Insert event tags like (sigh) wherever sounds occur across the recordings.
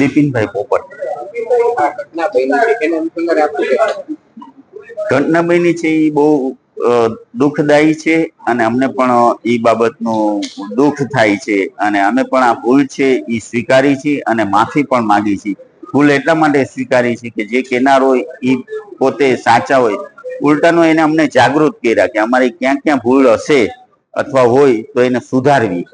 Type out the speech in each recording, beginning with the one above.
બિપિનભાઈ પોપટ. ઘટના બની છે એ બહુ દુઃખદાયી છે અને અમને પણ એ બાબતનું દુઃખ થાય છે અને અમે પણ આ ભૂલ છે એ સ્વીકારી છે અને માફી પણ માંગી છે. ભૂલ એટલા માટે સ્વીકારી છે કે જે કેનાર હોય એ પોતે સાચા હોય. ઉલટાનો એને અમને જાગૃત કર્યા કે અમારી ક્યાં ક્યાં ભૂલ હશે. અથવા હોય તો એને સુધારવી?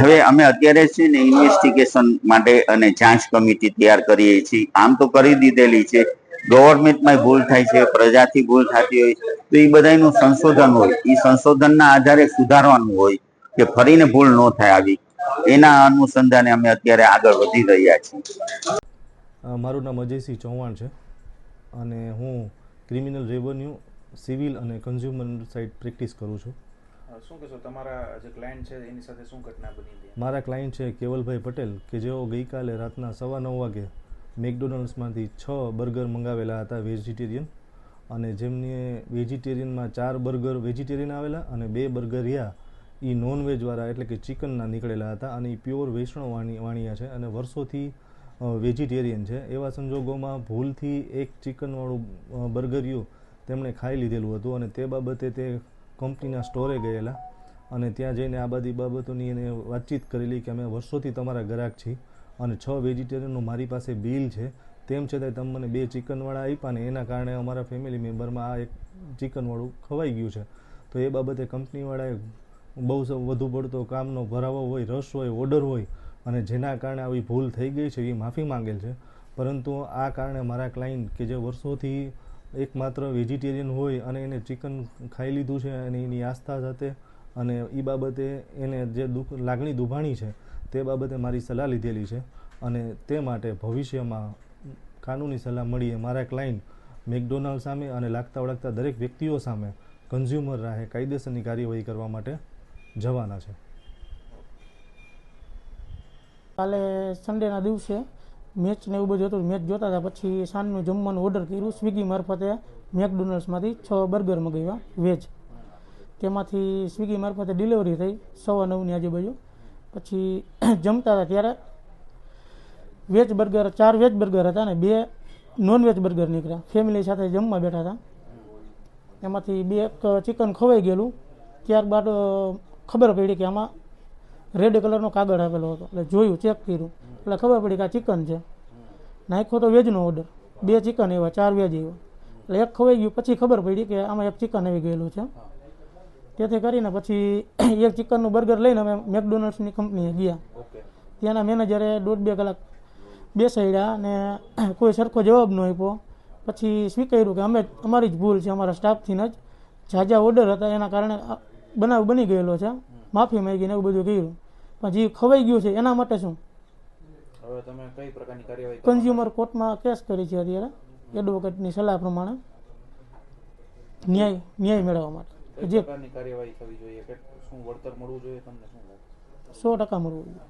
હવે અમે અત્યારે છે ને ઇન્વેસ્ટિગેશન માટે અને જાંચ કમિટી તૈયાર કરીએ છીએ. આમ તો કરી દીધેલી છે. ગવર્મેન્ટમાં ભૂલ થાય છે, પ્રજાથી ભૂલ થતી હોય તો એ બધાનું સંશોધન હોય. એ સંશોધનના આધારે સુધારવાનું હોય કે ફરીને ભૂલ ન થાય આવી. એના અનુસંધાને અમે અત્યારે આગળ વધી રહ્યા છીએ. મારું નામ અજયસિંહ ચૌહાણ છે અને હું ક્રિમિનલ રેવન્યુ સિવિલ અને કન્ઝ્યુમર સાઇડ પ્રેક્ટિસ કરું છું. શું કહેશો તમારા જે ક્લાયન્ટ છે એની સાથે શું ઘટના બની હતી? મારા ક્લાયન્ટ છે કેવલભાઈ પટેલ કે જેઓ ગઈકાલે રાતના સવા નવ વાગે મેકડોનલ્ડ્સમાંથી છ બર્ગર મંગાવેલા હતા વેજીટેરિયન અને જેમને વેજીટેરિયનમાં ચાર બર્ગર વેજીટેરિયન આવેલા અને બે બર્ગર રહ્યા એ નોનવેજવાળા એટલે કે ચિકનના નીકળેલા હતા અને એ પ્યોર વૈષ્ણવ વાણી વાણિયા છે અને વર્ષોથી વેજીટેરિયન છે. એવા સંજોગોમાં ભૂલથી એક ચિકનવાળું બર્ગર રહ્યું તેમણે ખાઈ લીધેલું હતું અને તે બાબતે તે કંપનીના સ્ટોરે ગયેલા અને ત્યાં જઈને આ બધી બાબતોની એને વાતચીત કરેલી કે અમે વર્ષોથી તમારા ગ્રાહક છીએ અને છ વેજીટેરિયનનું મારી પાસે બિલ છે. તેમ છતાંય તમે મને બે ચિકનવાળા આપ્યા ને એના કારણે અમારા ફેમિલી મેમ્બરમાં આ એક ચિકનવાળું ખવાઈ ગયું છે. તો એ બાબતે કંપનીવાળાએ બહુ વધુ પડતો કામનો ભરાવો હોય, રસ હોય, ઓર્ડર હોય અને જેના કારણે આવી ભૂલ થઈ ગઈ છે એ માફી માંગેલ છે. પરંતુ આ કારણે મારા ક્લાયન્ટ કે જે વર્ષોથી એકમાત્ર વેજીટેરિયન હોય અને એને ચિકન ખાઈ લીધું છે અને એની આસ્થા સાથે અને એ બાબતે એને જે દુઃખ, લાગણી દુભાણી છે, તે બાબતે મારી સલાહ લીધેલી છે અને તે માટે ભવિષ્યમાં કાનૂની સલાહ મળીએ મારા ક્લાયન્ટ મેકડોનાલ્ડ સામે અને લાગતા વળગતા દરેક વ્યક્તિઓ સામે કન્ઝ્યુમર રાહે કાયદેસરની કાર્યવાહી કરવા માટે જવાના છે. કાલે સન્ડેના દિવસે મેચ ને એવું બધું હતું. મેચ જોતા હતા. પછી સાંજનું જમવાનું ઓર્ડર કર્યું સ્વિગી મારફતે. મેકડોનલ્ડ્સમાંથી છ બર્ગર મગાવ્યા વેજ તેમાંથી સ્વિગી મારફતે ડિલિવરી થઈ સવા નવની આજુબાજુ. પછી (clears throat) જમતા હતા ત્યારે વેજ બર્ગર ચાર વેજ બર્ગર હતા ને બે નોન વેજ બર્ગર નીકળ્યા. ફેમિલી સાથે જમવા બેઠા હતા. એમાંથી બે એક ચિકન ખવાઈ ગયેલું. ત્યારબાદ ખબર પડી કે આમાં રેડ કલરનો કાગળ આપેલો હતો. એટલે જોયું ચેક કર્યું. એટલે ખબર પડી કે આ ચિકન છે. નાખ્યો તો વેજનો ઓર્ડર બે ચિકન એવા ચાર વેજ એવા. એટલે એક ખવાઈ ગયું પછી ખબર પડી કે આમાં એક ચિકન આવી ગયેલું છે. તેથી કરીને પછી (clears throat) એક ચિકનનું બર્ગર લઈને અમે મેકડોનલ્ડ્સની કંપનીએ ગયા. ત્યાંના મેનેજરે દોઢ બે કલાક બેસાડ્યા અને (clears throat) કોઈ સરખો જવાબ ન આપ્યો. પછી સ્વીકાર્યું કે અમે અમારી જ ભૂલ છે અમારા સ્ટાફથી જ ઝાઝા ઓર્ડર હતા એના કારણે બનાવ બની ગયેલો છે. માફી માંગીને એવું બધું કર્યું. પણ જે ખવાઈ ગયું છે એના માટે શું? હવે તમે કઈ પ્રકારની કાર્યવાહી કન્ઝ્યુમર કોર્ટમાં કેસ કરી છે અત્યારે. એડવોકેટની સલાહ પ્રમાણે ન્યાય ન્યાય મેળવવા માટે. જે પ્રકારની કાર્યવાહી થવી જોઈએ? કે શું વળતર મળવું જોઈએ? તમને શું લાગે? સો ટકા મળવું જોઈએ.